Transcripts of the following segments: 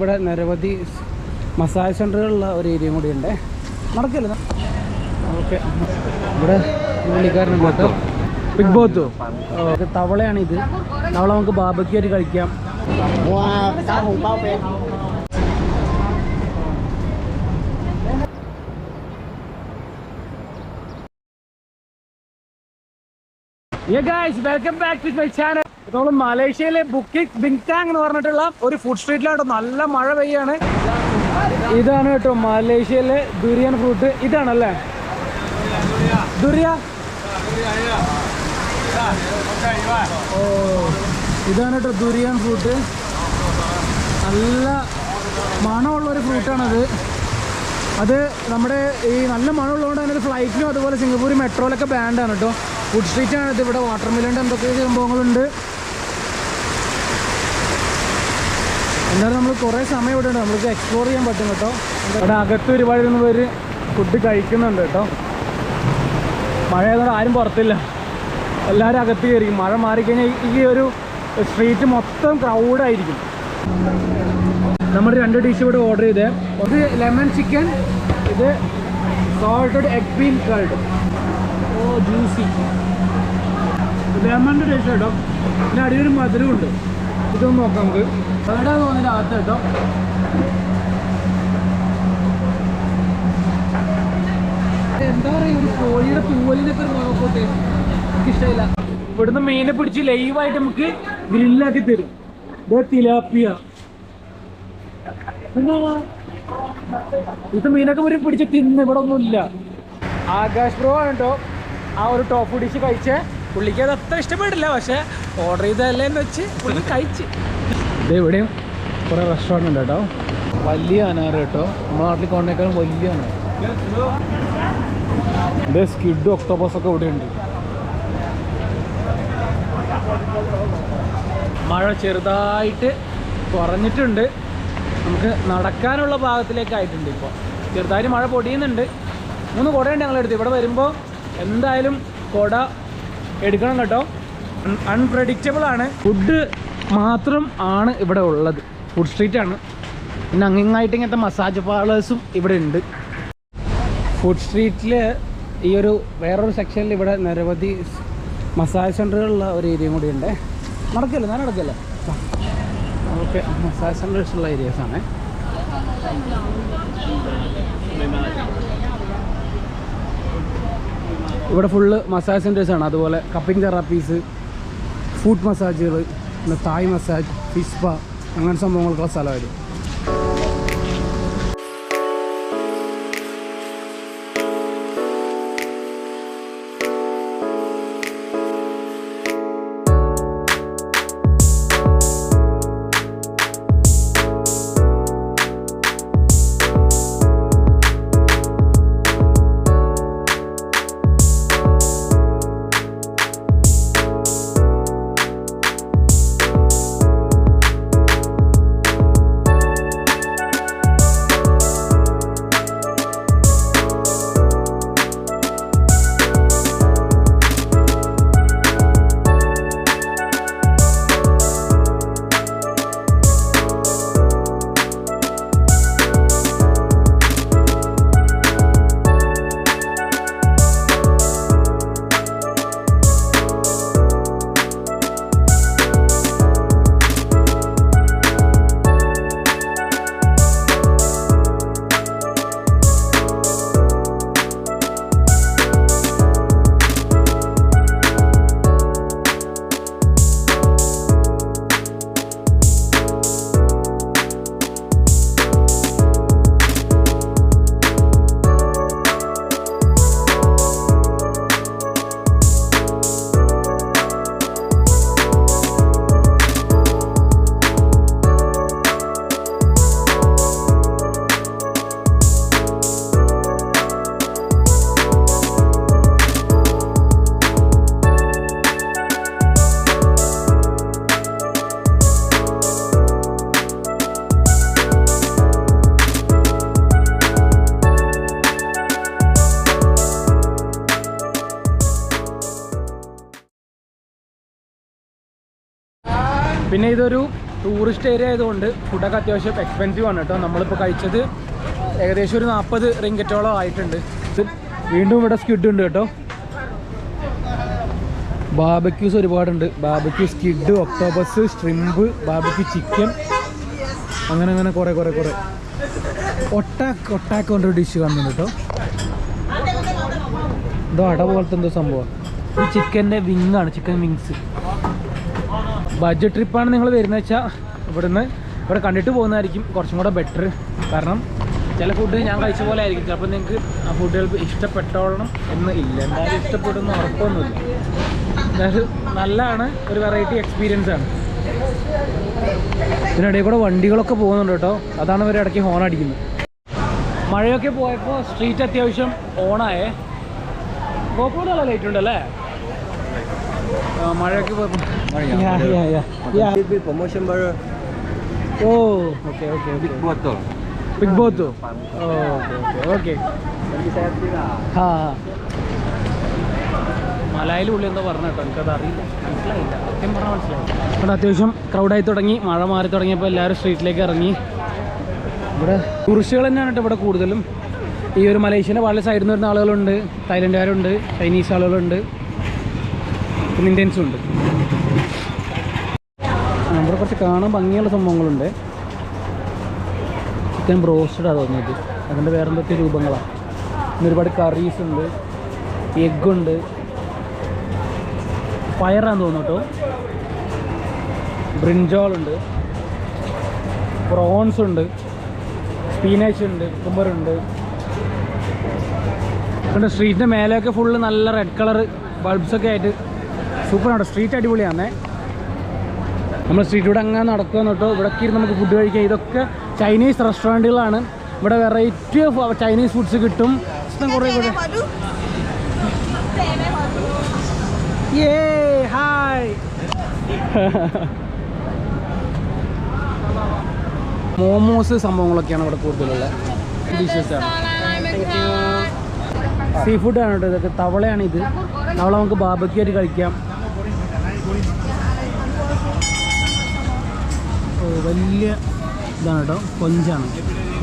ഇവിടെ നിരവധി മസാജ് സെന്ററുകളുള്ള ഒരു ഏരിയ കൂടി ഉണ്ട്. നടക്കില്ല? ഓക്കെ. ഇവിടെ പുള്ളിക്കാരനുണ്ട് കേട്ടോ. ബിഗ് ബോത്തോ തവളയാണ് ഇത്. തവള നമുക്ക് ബാബയ്ക്ക് കഴിക്കാം. Yeah guys, welcome back to my channel നമ്മൾ മലേഷ്യയിലെ ബുക്കിക് ബിങ്കാങ് എന്ന് പറഞ്ഞിട്ടുള്ള ഒരു ഫുഡ് സ്ട്രീറ്റിലാണ് നല്ല മഴ പെയ്യാണ്. ഇതാണ് കേട്ടോ മലേഷ്യയിലെ ദുരിയൻ ഫ്രൂട്ട് ഇതാണല്ലേ? ദുരിയ ഓ ഇതാണ് കേട്ടോ ദുരിയൻ ഫ്രൂട്ട് നല്ല മണമുള്ള ഒരു ഫ്രൂട്ടാണത് അത് നമ്മുടെ ഈ നല്ല മണമുള്ളതുകൊണ്ട് തന്നെ ഫ്ലൈറ്റിനും അതുപോലെ സിംഗപ്പൂർ മെട്രോയിലൊക്കെ ബാൻഡാണ് കേട്ടോ. ഫുഡ് സ്ട്രീറ്റ് ആണ് ഇത്. ഇവിടെ വാട്ടർ മില്ലിന്റെ എന്തൊക്കെ സംഭവങ്ങളുണ്ട്. എന്നാലും നമ്മൾ കുറേ സമയം ഇവിടെ ഉണ്ട്. നമുക്ക് എക്സ്പ്ലോർ ചെയ്യാൻ പറ്റും കേട്ടോ. ഇവിടെ അകത്ത് ഒരുപാട് ഇരുന്ന് പേര് ഫുഡ് കഴിക്കുന്നുണ്ട് കേട്ടോ. മഴ ആയതുകൊണ്ട് ആരും പുറത്തില്ല. എല്ലാവരും അകത്ത് കയറിക്കും മഴ മാറിക്കഴിഞ്ഞാൽ ഈ- ഒരു സ്ട്രീറ്റ് മൊത്തം ക്രൗഡായിരിക്കും നമ്മൾ രണ്ട് ഡിഷ് ഇവിടെ ഓർഡർ ചെയ്തേ. ഇത് ലെമൺ ചിക്കൻ ഇത് salted egg bean curd oh juicy ലെമണിന്റെ taste കേട്ടോ. പിന്നെ അടിയൊരു മധുരമുണ്ട്. ഇതൊന്ന് നോക്കാം നമുക്ക് കട തോന്നിട്ട് അകത്ത് കേട്ടോ? എന്താ പറയുക ഒരു കോഴിയുടെ തൂവലിനൊക്കെ ഒരു നോക്കോട്ടെ. എനിക്കിഷ്ടമില്ല ഇവിടുന്ന് മീനെ പിടിച്ച് ലൈവായിട്ട് നമുക്ക് ഗ്രില്ലാക്കി തരും. തിലാപ്പിയ. ഇത് മീനൊക്കെ ഒരു പിടിച്ച് തിന്ന് ഇവിടെ ഒന്നുമില്ല. ആകാശ് ബ്രോ ആണ് കേട്ടോ ആ ഒരു ടോപ്പ് ഡിഷ് കഴിച്ചേ. പുള്ളിക്ക് അത് അത്ര ഇഷ്ടപ്പെട്ടില്ല പക്ഷെ ഓർഡർ ചെയ്തതല്ലേ എന്ന് വെച്ച് പുള്ളി കഴിച്ച്. ഇത് ഇവിടെയും കുറേ റെസ്റ്റോറന്റ് ഉണ്ട് കേട്ടോ. വലിയ അനാറ് കേട്ടോ. നമ്മുടെ നാട്ടിൽ കൊണ്ടേക്കാളും വലിയ അനാറ്. ഇത് ഒക്ടോബസ് ഒക്കെ ഇവിടെ ഉണ്ട്. മഴ ചെറുതായിട്ട് കുറഞ്ഞിട്ടുണ്ട്. നമുക്ക് നടക്കാനുള്ള ഭാഗത്തിലേക്ക് ആയിട്ടുണ്ട് ഇപ്പോൾ ചെറുതായിട്ട് മഴ പൊടിയുന്നുണ്ട്. മൂന്ന് കുടയുണ്ട് ഞങ്ങളെടുത്ത് ഇവിടെ വരുമ്പോൾ എന്തായാലും കുട എടുക്കണം കേട്ടോ. അൺപ്രഡിക്റ്റബിൾ ആണ്. ഫുഡ് മാത്രം ആണ് ഇവിടെ ഉള്ളത്. ഫുഡ് സ്ട്രീറ്റ് ആണ്. പിന്നെ അങ്ങിങ്ങായിട്ട് ഇങ്ങനത്തെ മസാജ് പാർലേഴ്സും ഇവിടെ ഉണ്ട്. ഫുഡ് സ്ട്രീറ്റിൽ ഈ ഒരു വേറൊരു സെക്ഷനിൽ ഇവിടെ നിരവധി മസാജ് സെന്ററുകളുള്ള ഒരു ഏരിയയും കൂടി ഉണ്ട്. നടക്കില്ല? ഞാൻ നടക്കില്ല? ഓക്കെ മസാജ് സെന്റേഴ്സ് ഉള്ള ഏരിയാസ് ആണ്. ഇവിടെ ഫുള്ള് മസാജ് സെന്റേഴ്സ് ആണ്. അതുപോലെ കപ്പിംഗ് തെറാപ്പീസ് ഫുഡ് മസാജുകൾ പിന്നെ തായ് മസാജ് ഫിസ്പ അങ്ങനെ സംഭവങ്ങൾക്കുള്ള സ്ഥലമായിരുന്നു. പിന്നെ ഇതൊരു ടൂറിസ്റ്റ് ഏരിയ ആയതുകൊണ്ട് ഫുഡൊക്കെ അത്യാവശ്യം എക്സ്പെൻസീവ് ആണ് കേട്ടോ. നമ്മളിപ്പോൾ കഴിച്ചത് ഏകദേശം ഒരു നാൽപ്പത് റിങ്കറ്റോളം ആയിട്ടുണ്ട്. വീണ്ടും ഇവിടെ സ്കിഡ് ഉണ്ട് കേട്ടോ. ബാബക്യൂസ് ഒരുപാടുണ്ട്. Barbecue squid octopus shrimp barbecue chicken അങ്ങനെ അങ്ങനെ കുറേ കുറേ കുറേ. ഒട്ടാക്ക് ഒട്ടാക്ക് കൊണ്ടൊരു ഡിഷ് കാണുന്നുണ്ട് കേട്ടോ. ഇതോ അട പോലത്തെ എന്തോ സംഭവം. ഈ ചിക്കന്റെ വിങ്ങാണ് ചിക്കൻ വിങ്സ് ബഡ്ജറ്റ് ട്രിപ്പാണ് നിങ്ങൾ വരുന്നത് വെച്ചാൽ ഇവിടുന്ന്. ഇവിടെ കണ്ടിട്ട് പോകുന്നതായിരിക്കും. കുറച്ചും കൂടെ ബെറ്റർ കാരണം ചില ഫുഡ് ഞാൻ കഴിച്ച പോലെ ആയിരിക്കും. ചിലപ്പോൾ നിങ്ങൾക്ക് ആ ഫുഡുകൾ ഇഷ്ടപ്പെട്ടോളണം എന്ന് ഇല്ല. എന്തായാലും ഇഷ്ടപ്പെടുന്ന ഉറപ്പൊന്നുമില്ല. എന്തായാലും നല്ലതാണ്. ഒരു വെറൈറ്റി എക്സ്പീരിയൻസ് ആണ്. ഇതിനിടയിൽ കൂടെ വണ്ടികളൊക്കെ പോകുന്നുണ്ട് കേട്ടോ. അതാണ് ഇവർ ഇടയ്ക്ക് ഹോൺ അടിക്കുന്നത്. മഴയൊക്കെ പോയപ്പോൾ സ്ട്രീറ്റ് അത്യാവശ്യം ഓണായേ ഗോപ്പോടെ ലൈറ്റ് ഉണ്ടല്ലേ? മഴയൊക്കെ പോയപ്പോൾ Yeah, yeah, yeah. Yeah. Big promotion baru. Oh okay, okay. Big bottle. Big bottle. Oh, okay, okay. okay. മലയിൽ ഉള്ളി എന്തോ പറഞ്ഞു കേട്ടോ എനിക്കത് അറിയില്ല മനസ്സിലായില്ല സത്യം പറഞ്ഞാൽ മനസ്സിലായില്ല ഇവിടെ അത്യാവശ്യം ക്രൗഡായി തുടങ്ങി മഴ മാറി തുടങ്ങിയപ്പോൾ എല്ലാവരും സ്ട്രീറ്റിലേക്ക് ഇറങ്ങി ഇവിടെ ടൂറിസ്റ്റുകൾ തന്നെയാണ് കേട്ടോ ഇവിടെ കൂടുതലും ഈ ഒരു മലേഷ്യന്റെ പല സൈഡിൽ നിന്ന് വരുന്ന ആളുകളുണ്ട് തായ്ലൻഡുകാരുണ്ട് ചൈനീസ് ആളുകളുണ്ട് പിന്നെ ഇന്ത്യൻസും ഉണ്ട് നമ്മുടെ കുറച്ച് കാണാൻ ഭംഗിയുള്ള സംഭവങ്ങളുണ്ട്. ചിക്കൻ ബ്രോസ്റ്റഡാണ് തോന്നിയത് അതിന്റെ വേറെ എന്തൊക്കെ രൂപങ്ങളാണ് പിന്നെ ഒരുപാട് കറീസ് ഉണ്ട്. എഗ്ഗുണ്ട് പയറാന്ന് തോന്നുന്നു കേട്ടോ. ബ്രിഞ്ചോളുണ്ട് പ്രോൺസ് ഉണ്ട്. സ്പീനാച്ച് ഉണ്ട്. കുമ്പറുണ്ട് അതുകൊണ്ട് സ്ട്രീറ്റിന്റെ മേലെയൊക്കെ ഫുള്ള് നല്ല റെഡ് കളർ ബൾബ്സൊക്കെ ആയിട്ട് സൂപ്പറാണ് സ്ട്രീറ്റ് അടിപൊളിയാണേ നമ്മൾ സ്ട്രീറ്റിലൂടെ അങ്ങനെ നടക്കുക എന്നിട്ടോ ഇവിടെ ഇരുന്ന് നമുക്ക് ഫുഡ് കഴിക്കാം. ഇതൊക്കെ ചൈനീസ് റെസ്റ്റോറന്റുകളാണ് ഇവിടെ വെറൈറ്റി ഓഫ് ചൈനീസ് ഫുഡ്സ് കിട്ടും. കുറേ കൂടെ ഏ ഹായ് മോമോസ് സംഭവങ്ങളൊക്കെയാണ് ഇവിടെ കൂടുതലുള്ള. ഡിഷസ് ആണ്. സീ ആണ് കേട്ടോ ഇതൊക്കെ. തവളയാണ് ഇത്. തവള നമുക്ക് ബാബയ്ക്ക് ആയിട്ട് കഴിക്കാം. വലിയ ഇതാണ് കേട്ടോ കൊഞ്ചാണ്.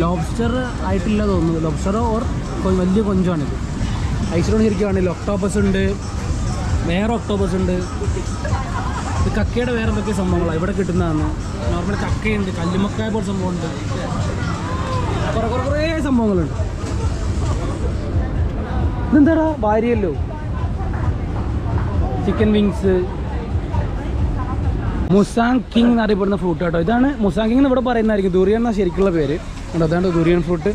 ലോബ്സ്റ്റർ ആയിട്ടില്ല തോന്നുന്നു. ലോബ്സ്റ്റർ ഓർ വലിയ കൊഞ്ചാണിത് ഐസിലോട് ശരിക്കുവാണെങ്കിൽ ഒക്ടോപ്പസ് ഉണ്ട്. വേറെ ഒക്ടോപ്പസ് ഉണ്ട്. ഇത് കക്കയുടെ വേറെ എന്തൊക്കെ സംഭവങ്ങളാണ് ഇവിടെ കിട്ടുന്നതാണ്. നോർമൽ കക്കയുണ്ട്. കല്ലുമക്കായ പോലെ സംഭവമുണ്ട്. കുറേ കുറേ കുറേ സംഭവങ്ങളുണ്ട്. ഇതെന്താടാ? ഭാര്യയല്ലോ ചിക്കൻ വിങ്സ് മുസാങ് കിങ് എന്നറിയപ്പെടുന്ന ഫ്രൂട്ട് കേട്ടോ ഇതാണ് മുസാങ് കിങ് എന്ന് ഇവിടെ പറയുന്നതായിരിക്കും. ദുരിയൻ എന്നാ ശരിക്കുള്ള പേര്. അതാണ്ട് അതാണ് durian fruit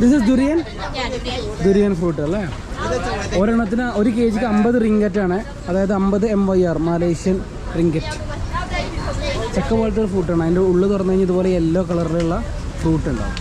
this is durian durian fruit അല്ലേ? ഒരെണ്ണത്തിന് ഒരു കെ ജിക്ക് അമ്പത് റിങ്കറ്റ് ആണ്. അതായത് അമ്പത് M Y R Malaysian ringgit ചക്ക പോലത്തെ ഒരു ഫ്രൂട്ടാണ് അതിന്റെ ഉള്ളിൽ തുറന്നു കഴിഞ്ഞാൽ ഇതുപോലെ യെല്ലോ കളറിലുള്ള ഫ്രൂട്ട് ഉണ്ടാവും.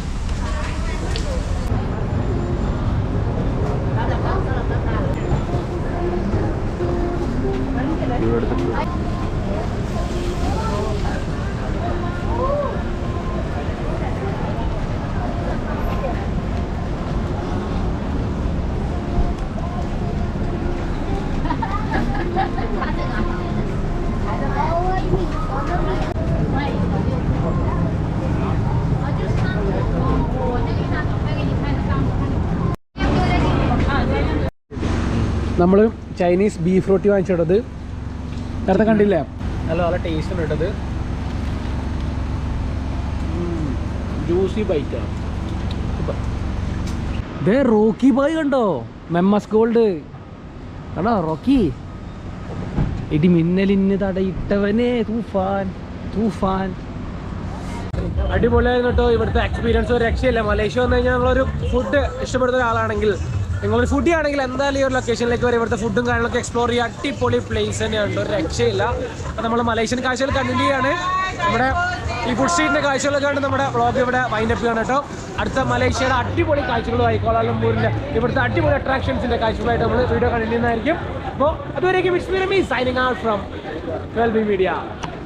നമ്മൾ ചൈനീസ് ബീഫ് റോട്ടി വാങ്ങിച്ചിട്ടത്. നേരത്തെ കണ്ടില്ലേ? നല്ല നല്ല ടേസ്റ്റ് കേട്ടത് ജ്യൂസി ബൈറ്റാണ് ദേ റോക്കി ബോയ് കണ്ടോ? മെമ്മസ് ഗോൾഡ് കണ്ടോ റോക്കി? ഇടി മിന്നലിന് തടയിട്ടവനെ തൂഫാൻ തൂഫാൻ. അടിപൊളിയായിരുന്നു കേട്ടോ ഇവിടുത്തെ എക്സ്പീരിയൻസ് ഒരു രക്ഷയില്ല. മലേഷ്യ വന്നു കഴിഞ്ഞാൽ നമ്മളൊരു ഫുഡ് ഇഷ്ടപ്പെടുന്ന ഒരാളാണെങ്കിൽ നിങ്ങളൊരു ഫുഡി ആണെങ്കിൽ എന്തായാലും ഈ ഒരു ലൊക്കേഷനിലേക്ക് വരെ ഇവിടുത്തെ ഫുഡും കാര്യങ്ങളൊക്കെ എക്സ്പ്ലോർ ചെയ്യുക അടിപൊളി പ്ലേസ് തന്നെയാണ് ഒരു രക്ഷയില്ല. നമ്മൾ മലേഷ്യൻ കാഴ്ചകൾ കണ്ടിന്യൂ ചെയ്യാണ്. നമ്മുടെ ഈ ഫുഡ് സ്ട്രീറ്റിന്റെ കാഴ്ചകളൊക്കെ കണ്ട് നമ്മുടെ ബ്ലോഗ് ഇവിടെ വൈൻഡ് അപ്പ് ചെയ്യണം കേട്ടോ. അടുത്ത മലേഷ്യയുടെ അടിപൊളി കാഴ്ചകളുമായി കോലാലംപൂരിന്റെ ഇവിടുത്തെ അടിപൊളി അട്രാക്ഷൻസിന്റെ കാഴ്ചകളായിട്ട് നമ്മൾ വീഡിയോ കണ്ടിന്യൂ അപ്പോൾ അതുവരേക്കും it's me signing out from twelve media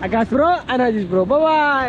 Akka's bro അനാജിസ് ബ്രോ ബൈ